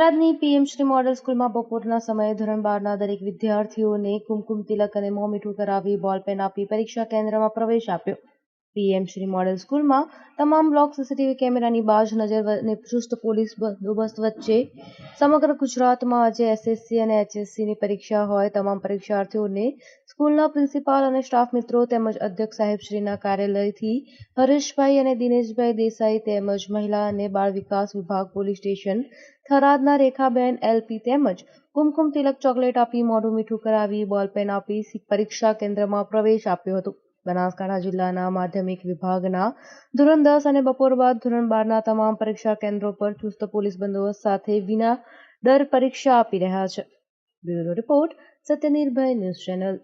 થરાદની PM Shri model સ્કૂલમાં બપોરના સમયે ધોરણ બારના દરેક વિદ્યાર્થીઓને કુમકુમ તિલક અને મોં મીઠું કરાવી બોલપેન આપી પરીક્ષા કેન્દ્રમાં પ્રવેશ આપ્યો. પીએમ શ્રી મોડેલ સ્કૂલમાં તમામ બ્લોક સીસીટીવી કેમેરાની બાજ નજર અને ચુસ્ત પોલીસ બંદોબસ્ત વચ્ચે. સમગ્ર ગુજરાતમાં આજે એસએસસી અને એચએસસીની પરીક્ષા હોય તમામ પરીક્ષાર્થીઓને સ્કૂલના પ્રિન્સિપાલ અને સ્ટાફ મિત્રો તેમજ અધ્યક્ષ સાહેબશ્રીના કાર્યાલયથી હરેશભાઈ અને દિનેશભાઈ દેસાઈ તેમજ મહિલા અને બાળ વિકાસ વિભાગ પોલીસ સ્ટેશન થરાદના રેખાબેન એલપી તેમજ કુમકુમ તિલક ચોકલેટ આપી મોઢું મીઠું કરાવી બોલપેન આપી પરીક્ષા કેન્દ્રમાં પ્રવેશ આપ્યો હતો. બનાસકાંઠા જિલ્લાના માધ્યમિક વિભાગના ધોરણ દસ અને બપોર બાદ ધોરણ બારના તમામ પરીક્ષા કેન્દ્રો પર ચુસ્ત પોલીસ બંદોબસ્ત સાથે વિના ડર પરીક્ષા આપી રહ્યા છે. Bureau report Satyanirbhay news channel.